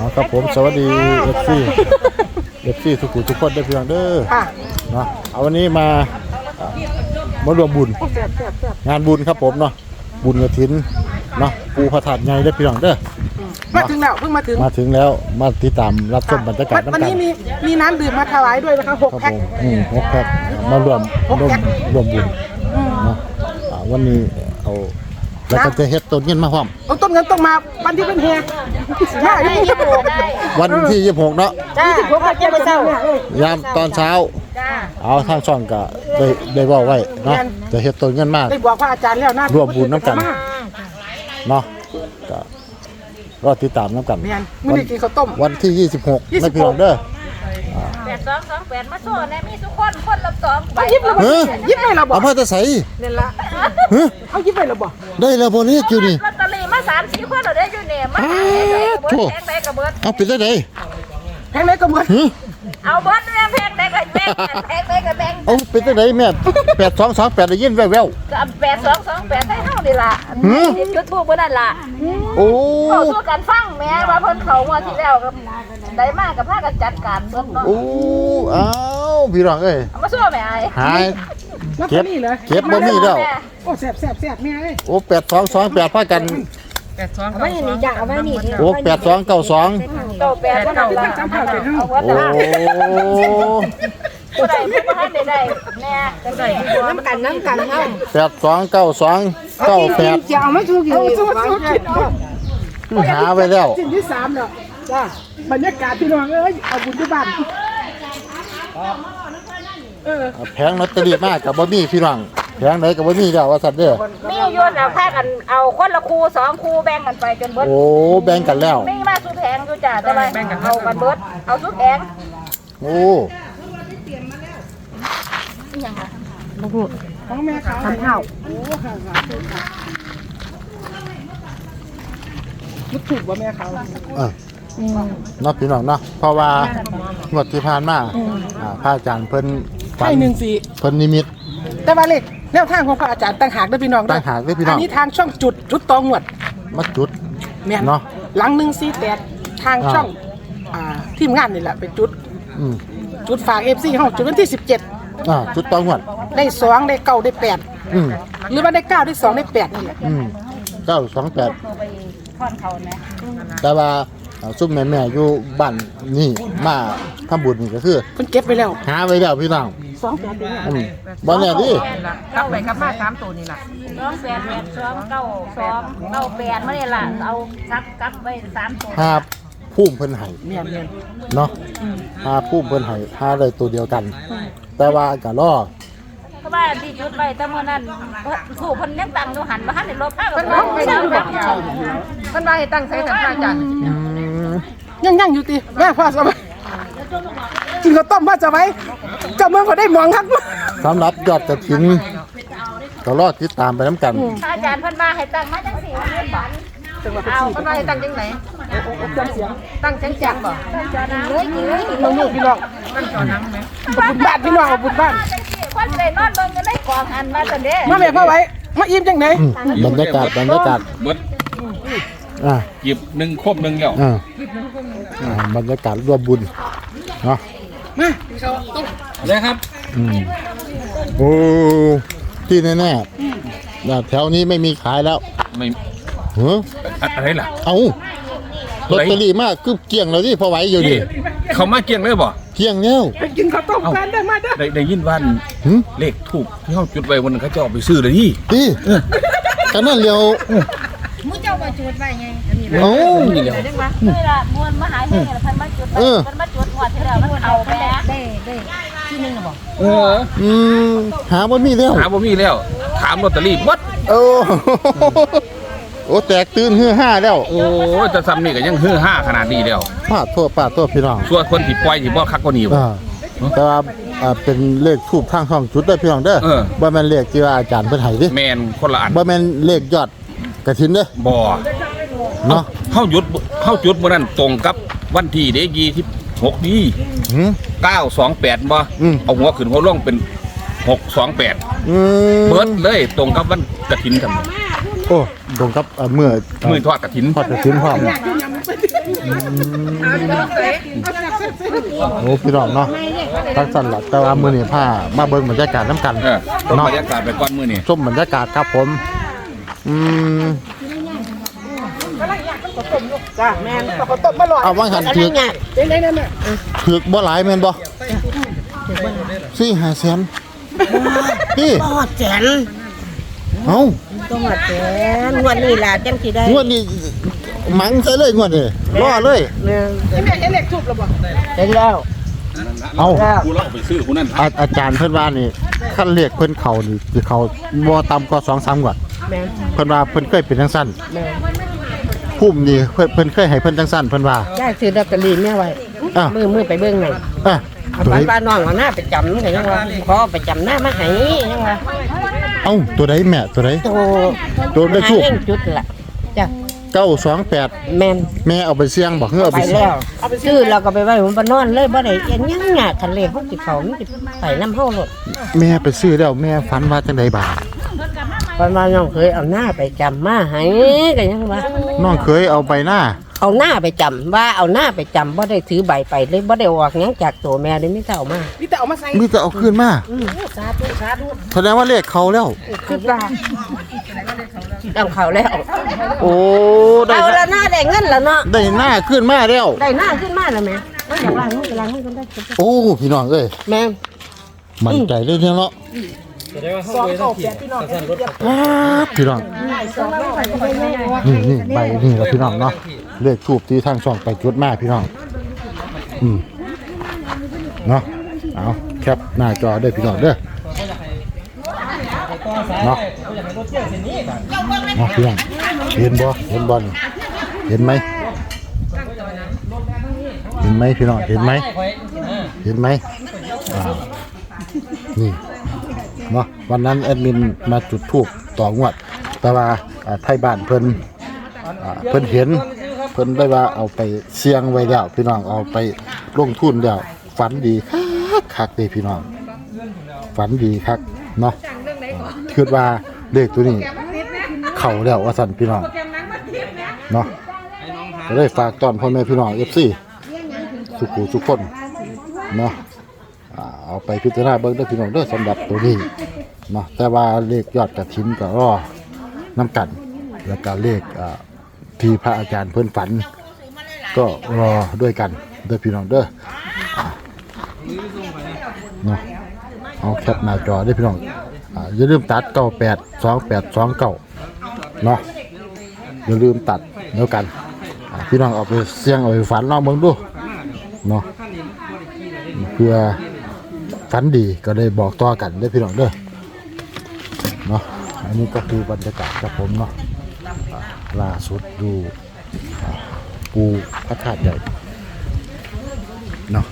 เอาครับผมสวัสดีเอฟซีเอฟซีทุกคนทุกคนได้เพียงเด้อค่ะเนาะเอาวันนี้มาอ่ามารวมบุญโอ้แซ่บแซ่บแซ่บงานบุญครับผมเนาะบุญกระถินเนาะปูพระธาตุใหญ่ได้เพียงเด้อมาถึงแล้วเพิ่งมาถึงมาถึงแล้วมาติดตามรับชมบรรยากาศวันน้ำกันี้นมีมีน้ำดื่มมาถวายด้วยนะคะหกครับแพ็ผค มอืมหกแพ็คมารวมหกร่วมแพ็ครวมบุญเนาะอ่าวันนี้เอา แล้วก็จะเฮ็ดต้นเงินมาพร้อม เอาต้นเงินต้องมาวันที่เป็นเฮได้ยี่สิบหกวันที่ 26 เนาะจ้ายี่สิบหกก็เก็บไปเช้ายามตอนเช้าเอาทางช่องก็ได้ได้บอกไว้เนาะจะเฮ็ดต้นเงินมากได้บอกพระอาจารย์แล้วนะร่วมบุญน้ำกันเนาะก็รอติดตามน้ำกัน แม่นมื้อนี้กินข้าวต้มวันที่ 26ไม่เพียงเด้อแปด สองสองแปดมาโซ่ในมีทุกคนคนละสองใบเอายิบเลยบ่เฮ้ยยิบให้เราบ่เอามาจะใส่เนี่ยละเฮ้ยเอายิบให้เราบ่ได้แล้วบ่นี้อยู่นี่ ลอตเตอรี่มาสามสี่คนเราได้อยู่เนี่ยมาอ้าแพวงโถ่ได้กระเบิดเอาปิดได้ไดแพงไหนก็เหมือนเฮ้ย เอาเบิดแม่แพงได้กับแบงแพงได้กับแบงเอาปิดได้ไดแม่8228ได้ยินแว่วกับแปดสองสองแปดให้เท่านี่ล่ะจุดทูบเมื่อนั่นล่ะๆโอ้เขาสู้กันฟังแม่ว่าเพิ่นเขางวดที่แล้วกับได้มากกับพากันจัดการเบิ่งเนาะโอ้อ้าวพี่น้องเอ้ยเอามาโซ่แม่ไอ้หายลอตเตเก็อบรี่เลยเก็บบ่มีแล้วโอ้แซ่บแซ่บแซ่บแม่เอ้ยโอ้8228พากัน เอาไว้นี่จ้ะเอาไว้นี่ โอ้8292เก้าแปดก็นั่นล่ะเอาวัดโอ้ละผู้ใดผู้ท่านใดๆแน่จะได้น้ำกันน้ำกันเฮาแปดสองเก้าสองเก้าแปดจะเอามาถูกอยู่สู้สู้คิดเอาหาไปแล้วสิ่งที่สามแล้วจ้าบรรยากาศพี่น้องเอ้ยเอาบุญที่บ้านเออแพงลอตเตอรี่มากกับบ่มีพี่น้อง แพงไหนกับบ่มีแล้วว่าสัตว์เด้อมีโยนเอาพากันเอาคนละคูสองคูแบ่งกันไปจนเบิดโอ้แบ่งกันแล้วมีมาสุดแพงอยู่จ้ะแต่ว่าเอากันเบิดเอาสุดแพงโอ้ของแม่ขาวทำข้าวโอ้ค่ะค่ะมุดถูกว่าแม่ขาวเออเนาะพี่น้องเนาะเพราะว่างวดที่ผ่านมาอ่าพระอาจารย์เพิ่นฝัให้หนึ่งสี่เพิ่นนิมิต แต่ว่าเลข แนวทางของพระอาจารย์ต่างหากเด้อพี่น้องเด้อต่างหากเด้อพี่น้องอันนี้ทางช่องจุดจุดตองหวดมาจุด แม่นเนาะหลังหนึ่งสี่แปดทางอ่าช่องอ่าทีมงานนี่แหละเป็นจุดอืมจุดฝากเอฟซีห้องจุดวันที่สิบเจ็ดอ่าจุดต้องหวด ได้สองได้เก้าได้แปดอืมหรือว่าได้เก้าได้สองได้แปดนี่แหละอืมเก้าสองแปดค่อนเขานะแต่ว่าอ่าซุ่มแม่ๆอยู่บ้านนี่มาทำบุญนี่ก็คือ เพิ่นเก็บไปแล้ว หาไว้แล้วพี่น้อง สองแปดเองอืมบ่แน่ดิกลับไปกลับมาสามตัวนี่ล่ะสองแปดแปดสองเก้าสองเก้าแปดมาเนี่ยล่ะเอาซับกลับไปสามตัวหาพุ่มเพิ่นให้เมียนเมียนเนาะหาพุ่มเพิ่นให้หาได้ตัวเดียวกัน แต่ว่าก็รอเพราะว่าที่จุดไปแต่เมื่อนั้นถูกคนยังตังอยู่หันมาหันในรถพากัเพิ่นนรว่าถให้เช่าตั้งแบบเพิ่นว่าให้ตั้งใส่สัมภาษณ์จันอืมยังยังอยู่ตีแม่พ่อสบาย กินข้าวต้มพ่อจะไว้เจ้าเมืองเขาได้หมองทักมาสำหรับยอดกระถินก็รอติดตามไปน้ำกันอาจารย์เพิ่นมาให้ตั้งมาจังสี่วันนี้บันจังหวัดเอาเพิ่นว่าให้ตั้งจังไหนจำเสียงตั้งเสียงจังบ่จอน้ำเลยกี่เลยน้องลูกพี่น้องตั้งจอนังไหมเอาบุญบ้านพี่น้องเอาบุญบ้านจังสี่คนเลยนอนเบิ่งกันได้กองหันมาตอนเด้มาแม่พ่อไว้มาอิ่มจังไหนอืมบรรยากาศบรรยากาศเบิดอ่าหยิบหนึ่งครบหนึ่งแล้วอ่าอ่าบรรยากาศร่วมบุญเนาะ มานะครับอืมโอ้ที่แน่ๆอ่าแถวนี้ไม่มีขายแล้วไม่เฮ้ออะอะไรล่ะ เอาลอตเตอรี่มากคือเกลี้ยงแล้วที่พอไหวอยู่ดิเขามาเกี่ยงเลยบ่เกลี้ยงแล้วไปกินข้าวต้มกันได้มาเด้อได้ได้ยินวันหึเลขถูกที่เขาจุดไว้วันนั้นเขาจะเอาไปซื้อเลยที่ดิกันนั่นเร็ว มื้อเจ้ามาจุดไว้ไงเอ้านี่แล้วนี่ล่ะมวนมาหายเฮ็ดเพิ่นมาจุดเออเพิ่นมาจุดงวดที่แล้วมันเอาไปแล้วเอออืมหาบ่มีแล้วหาบ่มีแล้ว ถามลอตเตอรี่บัดโอ้โอ้แตกตื่นฮือห้าแล้ว โอ้ยจะซ้ำนี่ก็ยังฮือห้าขนาดนี้แล้วป้าดทั่วป้าดทั่วพี่น้องส่วนคนที่ปล่อยที่บ่คักกว่านี้บ่อ่าแต่ว่าอ่าเป็นเลขทูบทางช่องจุดได้อพี่น้องเด้อเออบ่แม่นเลขที่ว่าอาจารย์เพิ่นให้เดิแมนคนละอันบ่แม่นเลขยอดก ระถินเด้อบ่เนาะเฮาหยุดเฮาจุดมื้อนั้นตรงกับวันที่เด้26นี้หืม928บ่อืม เอาหัวขึ้นหัวลงเป็น628อืมเบิดเลยตรงกับวันกฐินทำโอ้ตรงกับเอ่อเมื่อมือทอดกฐิน ทอดกระถินพร้อมอยากกินยำมันเป็นโอ้พี่น้องเนาะทั้งสั่นหลัแต่ว่ามื้อนี้พามาเบิ่งบรรยากาศน้ำกันเออต้องเนาะบรรยากาศไปก่อนมื้อนี้ชมบรรยากาศครับผม อืมจ้าแม่นเอาข้าวต้มมาหลอดเอาว่างหันถือกเป็นไงนั่นน่ะถือกบ่หลายแม่นบ่สี่ห้าแสนพี่ทอดแจนเอ้าทอดแจนงวันนี้ล่ะจังสิได้งวดนี้หมังใส่เลยงวดนี้รอเลยเนี่ยนี่แม่เห็นเลขทูบแล้วบ่เห็นแล้วเอากูเราเอาไปซื้อกูนั่นอาอาจารย์เพิ่นว่านี่คันเรียกเพิ่นเข้านี่สิเข้าบ่ต่ำกว่า2-3งวด แม่นเพิ่นว่าเพิ่นเคยเป็นจังซั่นแม่นภูมินี่เพิ่นเพิ่นเคยให้เพิ่นจังซั่นเพิ่นว่าได้ซื้อลอตเตอรี่แม่ไว้อะมือมือไปเบิ่งหน่อยอะเอาตัวปัใดนป้าน้องเอาหน้าไปจำนี่ยังว่าขอไปจำหน้ามาให้ยังว่าเอ้าตัวใดแม่ตัวใด โตตัวได้ทูบ หาเองจุดละจ้ะ928 แม่นแม่เอาไปเสี่ยงบ่เฮือเอาไปไปเสี่ยแล้งวซื้อเราก็ไปไว้ผมไปนอนเลยบ่ได้เอ็นยังหยาคันเลขพวกที่เขามันสิไปน้ำเฮาโลดแม่ไปซื้อแล้วแม่ฝันว่าจังไดบ่า ปันมาน้องเคยเอาหน้าไปจำมาให้ก็ยังว่า น้องเคยเอาไปหน้าเอาหน้าไปจำว่าเอาหน้าไปจำบ่ได้ถือใบไปเลยบ่ได้ออกหยังจากตัวแม่เลยไม่เท่ามานี่แต่เอามาใส่มีแต่เอาคืนมาสาธุสาธุแสดงว่าเลขเขาแล้ว คือว่าต้องเขาแล้วโอ้ได้เอาแล้หน้าได้เงินแล้วเนาะได้หน้าขึ้นมาแล้ว ได้หน้าขึ้นมาแล้วแม่ไม่อยากล้างมือล้างมือกันได้โอ้พี่น้องเอ้ยแม่ มั่นใจเลยเนี่ยเนาะ สองเก้าแปดพี่น้องเห็นเรียบป๊าดพี่น้องนี่นี่ใบนี่แหละพี่น้องเนาะเลขทูบที่ทางช่องไปจุดมาพี่น้องอืมเนาะเอาแคปหน้าจอเด้อพี่น้องเด้อเนาะเนาะพี่น้องเห็นบ่เห็นบ่นี่เห็นไหมเห็นไหมพี่น้องเห็นไหมเห็นไหมอ่านี่ เนาะวันนั้นแอดมินมาจุดทูบต่องวด แต่ว่าอ่าไทยบ้านเพิ่นอ่าเพิ่นเห็นเพิ่นได้ว่าเอาไปเสี่ยงไว้แล้วพี่น้องเอาไปลงทุนแล้วฝันดีคักคักเลยพี่น้อง ฝันดีคักเนาะคิดว่าเลขตัวนี้ เข้าแล้วว่าสั่นพี่น้องเนาะก็ได้ฝากตอนพ่อแม่พี่น้อง FC สุขุทุกคนเนาะ อ่าเอาไปพิจารณาเบิ่งด้อพี่น้องเด้อสำหรับตัวนี้เนาะแต่ว่าเลขยอดกระถินก็รอน้ำกัน แล้วก็เลขอ่าที่พระอาจารย์เพิ่อนฝัน ก็รอด้วยกันเด้อพี่น้องเด้ออ่าเนาะเอาแคปหน้าจอได้อพี่น้องอ่าอย่าลืมตัดเก้าแปดสองแปดสองเก้าเนาะอย่าลืมตัดแล้วกันอ่าพี่น้องเอาไปเสี่ยงเอาไปฝันลองเบิ่งดูเนาะเพื่อ ฝันดีก็ได้บอกต่อกันได้พี่น้องเด้อเนาะอันนี้ก็คือบรรยากาศครับผมเนาะอ่าล่าสุดดูปูพระธาตุใหญ่เนาะ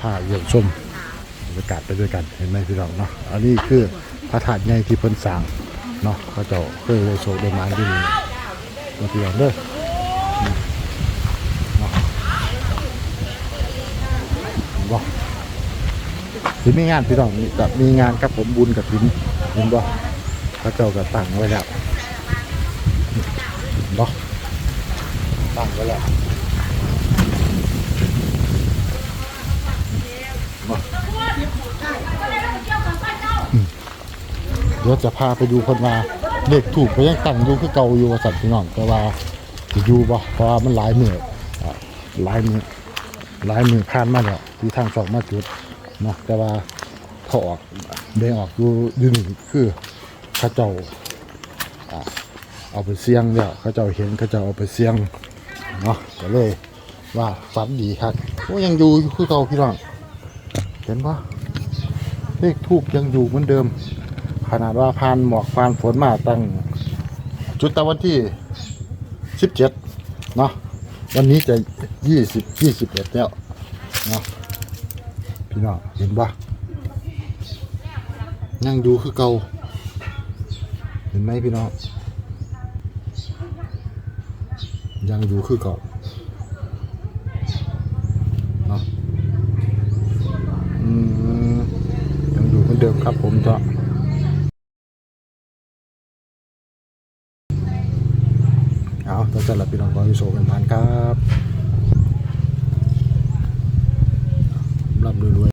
ผ้าเยี่ยมชมบรรยากาศไปด้วยกันเห็นไหมพี่น้องเนาะอันนี้คือพระธาตุใหญ่ที่เพิ่นสร้างเนาะเขาเจ้าเคยโชคได้มาที่นี่มาพี่น้องเด้อ บ่ สิมีงานพี่น้องนี่กับมีงานกับผมบุญกับถินเห็นบ่พระเจ้าก็ตั้งไว้แล้วเนบ่ตั้งไว้แล้วบอืมเดี๋ยวจะพาไปดูคนมาเด็กถูกไปยังตั้งอยู่คือเก่าอยู่สัตว์พี่น้องแต่ว่าจะอยู่บ่เพราะว่ามันหลายมืออ่าหลายมือหลายมือผ่านมาแล้วที่ทางสองมาจุด เนาะแต่ว่าเขาออกเด้งออกอยู่ยืนี่คือเขาเจ้าอเอาไปเสี่ยงแล้วเขาเจ้าเห็นเขาเจ้าเอาไปเสี่ยงเนาะก็เลยว่าฝันดีครับโอ้ยังอยู่คือเก่าพี่น้องเห็นปะเลขทูบยังอยู่เหมือนเดิม ขนาดว่าผ่านหมอกผ่านฝนมาตั้งจุดตะวันที่สิบเจ็ดเนาะวันนี้จะยี่สิบยี่สิบเอ็ดแล้วเนาะ พี่น้องเห็นปะนั่งดูคือเก่าเห็นไหมพี่น้องยังอยู่คือเก่าเนาะอืมยังอยู่เหมือนเดิมครับผมจ้ะเอาแล้วสำหรับพี่น้องขอให้โชคกันผ่านครับ ร่ำรวยๆ